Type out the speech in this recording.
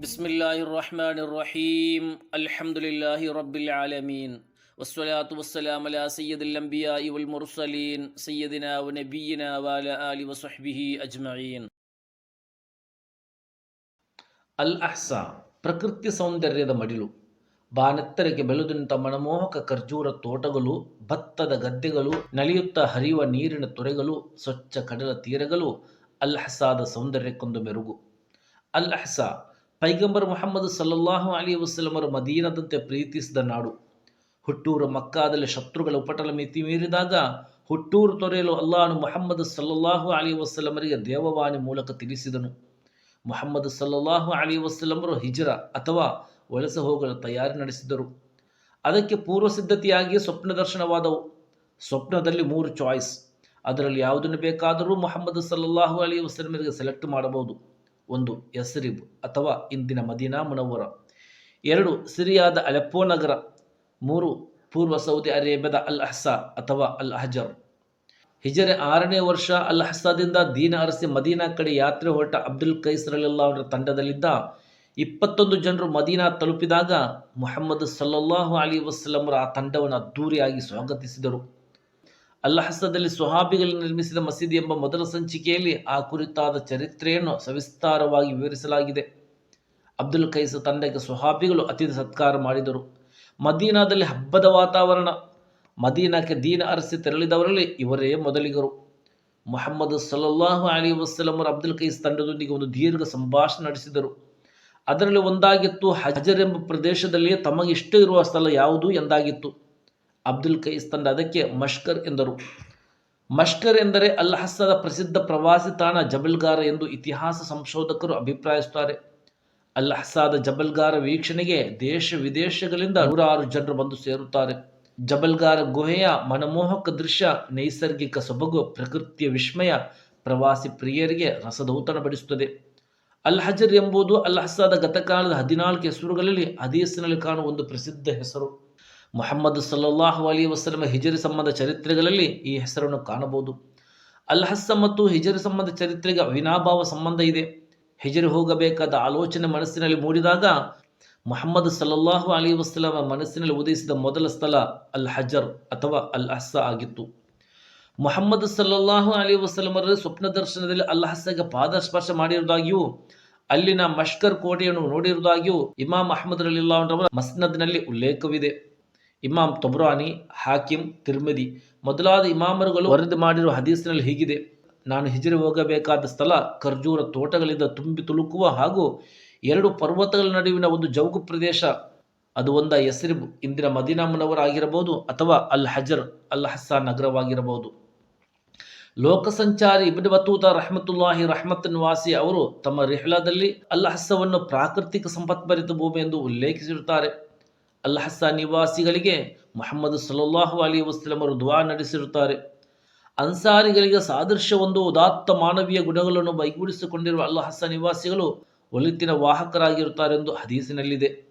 بسم الله الرحمن الرحيم الحمد لله رب العالمين والصلاة والسلام على سيد الأنبياء والمرسلين سيدنا ونبينا وعلى آله وصحبه أجمعين Al Ahsa പ്രകൃതി സൗന്ദര്യത മടിലു ಬಾನೆತ್ತರಿಗೆ ಬೆಳೆದು ನಿಂತ ಮನಮೋಹಕ ಖರ್ಜೂರ ತೋಟಗಳು, ಭತ್ತದ ಗದ್ದೆಗಳು, ನಲಿಯುತ್ತಾ ಹರಿಯುವ ನೀರಿನ ತೊರೆಗಳು, ಸ್ವಚ್ಛ ಕಡಲ ತೀರಗಳು, ಅಲ್ಹಸಾದ ಸೌಂದರ್ಯಕ್ಕೊಂದು ಮೆರುಗು. ಅಲ್ ಅಹ್ಸಾ ಪೈಗಂಬರ್ ಮೊಹಮ್ಮದ್ ಸಲ್ಲಲ್ಲಾಹು ಅಲಿ ವಸಲಮರು ಮದೀನದಂತೆ ಪ್ರೀತಿಸಿದ ನಾಡು. ಹುಟ್ಟೂರು ಮಕ್ಕಾದಲ್ಲಿ ಶತ್ರುಗಳ ಉಪಟಲ ಮಿತಿ ಮೀರಿದಾಗ ಹುಟ್ಟೂರು ತೊರೆಯಲು ಅಲ್ಲಾನು ಮೊಹಮ್ಮದ್ ಸಲ್ಲಲ್ಲಾಹು ಅಲಿ ವಸಲಮರಿಗೆ ದೇವವಾಣಿ ಮೂಲಕ ತಿಳಿಸಿದನು. ಮೊಹಮ್ಮದ್ ಸಲ್ಲಲ್ಲಾಹು ಅಲಿ ವಸಲಮರು ಹಿಜ್ರ ಅಥವಾ ವಲಸೆ ಹೋಗಲು ತಯಾರಿ ನಡೆಸಿದರು. ಅದಕ್ಕೆ ಪೂರ್ವ ಸಿದ್ಧತೆಯಾಗಿ ಸ್ವಪ್ನ ದರ್ಶನವಾದವು. ಸ್ವಪ್ನದಲ್ಲಿ ಮೂರು ಚಾಯ್ಸ್ ಅದರಲ್ಲಿ ಯಾವುದನ್ನು ಬೇಕಾದರೂ ಮೊಹಮ್ಮದ್ ಸಲ್ಲಲ್ಲಾಹು ಅಲಿ ವಸಲಮರಿಗೆ ಸೆಲೆಕ್ಟ್ ಮಾಡಬಹುದು. ಒಂದು, ಯಸ್ರಿಬ್ ಅಥವಾ ಇಂದಿನ ಮದೀನಾ ಮುನವ್ವರ. ಎರಡು, ಸಿರಿಯಾದ ಅಲೆಪ್ಪೋ ನಗರ. ಮೂರು, ಪೂರ್ವ ಸೌದಿ ಅರೇಬಿಯಾದ ಅಲ್ ಅಹ್ಸಾ ಅಥವಾ ಅಲ್ ಅಹಜರ್ ಹಿಜರೆ ಆರನೇ ವರ್ಷ ಅಲ್ ಹಸ್ಸಾದಿಂದ ದೀನ ಅರಸಿ ಮದೀನಾ ಕಡೆ ಯಾತ್ರೆ ಹೊರಟ ಅಬ್ದುಲ್ ಕೈಸ್ ಅವರ ತಂಡದಲ್ಲಿದ್ದ ಇಪ್ಪತ್ತೊಂದು ಜನರು ಮದೀನಾ ತಲುಪಿದಾಗ ಮೊಹಮ್ಮದ್ ಸಲ್ಲಲ್ಲಾಹು ಅಲಿ ವಸ್ಲಂರ ಆ ತಂಡವನ್ನು ಅದ್ದೂರಿಯಾಗಿ ಸ್ವಾಗತಿಸಿದರು. ಅಲ್ಲಹಸದಲ್ಲಿ ಸುಹಾಬಿಗಳು ನಿರ್ಮಿಸಿದ ಮಸೀದಿ ಎಂಬ ಮೊದಲ ಸಂಚಿಕೆಯಲ್ಲಿ ಆ ಕುರಿತಾದ ಚರಿತ್ರೆಯನ್ನು ಸವಿಸ್ತಾರವಾಗಿ ವಿವರಿಸಲಾಗಿದೆ. ಅಬ್ದುಲ್ ಕೈಸ್ ತಂಡಕ್ಕೆ ಸುಹಾಬಿಗಳು ಅತಿಥಿ ಸತ್ಕಾರ ಮಾಡಿದರು. ಮದೀನಾದಲ್ಲಿ ಹಬ್ಬದ ವಾತಾವರಣ, ಮದೀನಾಕ್ಕೆ ದೀನ ಅರಸಿ ತೆರಳಿದವರಲ್ಲಿ ಇವರೇ ಮೊದಲಿಗರು. ಮೊಹಮ್ಮದ್ ಸಲ್ಲಲ್ಲಾಹು ಅಲಿ ವಸಲಮರು ಅಬ್ದುಲ್ ಕೈಸ್ ತಂಡದೊಂದಿಗೆ ಒಂದು ದೀರ್ಘ ಸಂಭಾಷಣೆ ನಡೆಸಿದರು. ಅದರಲ್ಲಿ ಒಂದಾಗಿತ್ತು ಹಜರ್ ಎಂಬ ಪ್ರದೇಶದಲ್ಲಿ ತಮಗೆ ಇಷ್ಟ ಇರುವ ಸ್ಥಳ ಯಾವುದು ಎಂದಾಗಿತ್ತು. ಅಬ್ದುಲ್ ಕೈಸ್ ತಂಡ, ಅದಕ್ಕೆ ಮಷ್ಕರ್ ಎಂದರು. ಮಷ್ಕರ್ ಎಂದರೆ ಅಲ್ ಪ್ರಸಿದ್ಧ ಪ್ರವಾಸಿ ತಾಣ ಜಬಲ್ಗಾರ ಎಂದು ಇತಿಹಾಸ ಸಂಶೋಧಕರು ಅಭಿಪ್ರಾಯಿಸುತ್ತಾರೆ. ಅಲ್ ಹಸ್ಸಾದ ಜಬಲ್ಗಾರ ವೀಕ್ಷಣೆಗೆ ದೇಶ ವಿದೇಶಗಳಿಂದ ನೂರಾರು ಜನರು ಬಂದು ಸೇರುತ್ತಾರೆ. ಜಬಲ್ಗಾರ ಗುಹೆಯ ಮನಮೋಹಕ ದೃಶ್ಯ, ನೈಸರ್ಗಿಕ ಸೊಬಗು, ಪ್ರಕೃತಿಯ ವಿಸ್ಮಯ ಪ್ರವಾಸಿ ಪ್ರಿಯರಿಗೆ ರಸದೌತಣ ಬಡಿಸುತ್ತದೆ. ಅಲ್ ಹಜರ್ ಎಂಬುದು ಅಲ್ ಹಸಾದ ಗತಕಾಲದ ಹದಿನಾಲ್ಕು ಹೆಸರುಗಳಲ್ಲಿ ಹದೀಸಿನಲ್ಲಿ ಕಾಣುವ ಒಂದು ಪ್ರಸಿದ್ಧ ಹೆಸರು. ಮೊಹಮ್ಮದ್ ಸಲ್ಲಲ್ಲಾಹು ಅಲಿ ವಸಲಮ ಹಿಜರಿ ಸಂಬಂಧ ಚರಿತ್ರೆಗಳಲ್ಲಿ ಈ ಹೆಸರನ್ನು ಕಾಣಬಹುದು. ಅಲ್ ಹಸ್ಸ ಮತ್ತು ಹಿಜರಿ ಸಂಬಂಧ ಚರಿತ್ರೆಗೆ ಅವಿನಾಭಾವ ಸಂಬಂಧ ಇದೆ. ಹಿಜರಿ ಹೋಗಬೇಕಾದ ಆಲೋಚನೆ ಮನಸ್ಸಿನಲ್ಲಿ ಮೂಡಿದಾಗ ಮೊಹಮ್ಮದ್ ಸಲ್ಲಲ್ಲಾಹು ಅಲಿ ವಸಲಮ ಮನಸ್ಸಿನಲ್ಲಿ ಉದಯಿಸಿದ ಮೊದಲ ಸ್ಥಳ ಅಲ್ ಹಜರ್ ಅಥವಾ ಅಲ್ ಹಸ್ಸ ಆಗಿತ್ತು. ಮೊಹಮ್ಮದ್ ಸಲ್ಲಲ್ಲಾಹು ಅಲಿ ವಸಲಮರ ಸ್ವಪ್ನ ದರ್ಶನದಲ್ಲಿ ಅಲ್ ಹಸ್ಸಾಗ ಪಾದ ಸ್ಪರ್ಶ ಮಾಡಿರುವುದಾಗಿಯೂ, ಅಲ್ಲಿನ ಮಷ್ಕರ್ ಕೋಟೆಯನ್ನು ನೋಡಿರುವುದಾಗಿಯೂ ಇಮಾಮ್ ಅಹಮದ್ ರಲಿಲ್ಲಾಹರವರ ಮಸ್ನದ್ನಲ್ಲಿ ಉಲ್ಲೇಖವಿದೆ. ಇಮಾಮ್ ತೊಬ್ರಾನಿ ಹಾಕಿಮ್ ತಿರ್ಮದಿ ಮೊದಲಾದ ಇಮಾಮರುಗಳು ವರದಿ ಮಾಡಿರುವ ಹದೀಸ್ನಲ್ಲಿ ಹೀಗಿದೆ. ನಾನು ಹಿಜರಿ ಹೋಗಬೇಕಾದ ಸ್ಥಳ ಖರ್ಜೂರ ತೋಟಗಳಿಂದ ತುಂಬಿ ತುಳುಕುವ ಹಾಗೂ ಎರಡು ಪರ್ವತಗಳ ನಡುವಿನ ಒಂದು ಜೌಗು ಪ್ರದೇಶ, ಅದು ಒಂದ ಯಸ್ರಿಬ್ ಇಂದಿನ ಮದೀನಾ ಮುನವರ ಆಗಿರಬಹುದು ಅಥವಾ ಅಲ್ ಹಜರ್, ಅಲ್ ಹಸ್ಸಾ ನಗರವಾಗಿರಬಹುದು. ಲೋಕಸಂಚಾರಿ ಇಬ್ನ್ ಬತೂತ ರಹಮತುಲ್ಲಾಹಿ ರಹಮತ್ ನಿವಾಸಿ ಅವರು ತಮ್ಮ ರಿಹ್ಲಾದಲ್ಲಿ ಅಲ್ಲಹಸ್ಸವನ್ನು ಪ್ರಾಕೃತಿಕ ಸಂಪತ್ಭರಿತ ಭೂಮಿ ಎಂದು ಉಲ್ಲೇಖಿಸಿರುತ್ತಾರೆ. ಅಲ್ಲಹಸ್ಸ ನಿವಾಸಿಗಳಿಗೆ ಮೊಹಮ್ಮದ್ ಸಲ್ಲಲ್ಲಾಹು ಅಲಿ ವಸ್ಲಮರು ದ್ವಾ ನಡೆಸಿರುತ್ತಾರೆ. ಅನ್ಸಾರಿಗಳಿಗೆ ಸಾದೃಶ್ಯ ಒಂದು ಉದಾತ್ತ ಮಾನವೀಯ ಗುಣಗಳನ್ನು ಬೈಗೂಡಿಸಿಕೊಂಡಿರುವ ಅಲ್ಲಹಸ್ಸ ನಿವಾಸಿಗಳು ಒಲಿತಿನ ವಾಹಕರಾಗಿರುತ್ತಾರೆಂದು ಹದೀಸಿನಲ್ಲಿದೆ.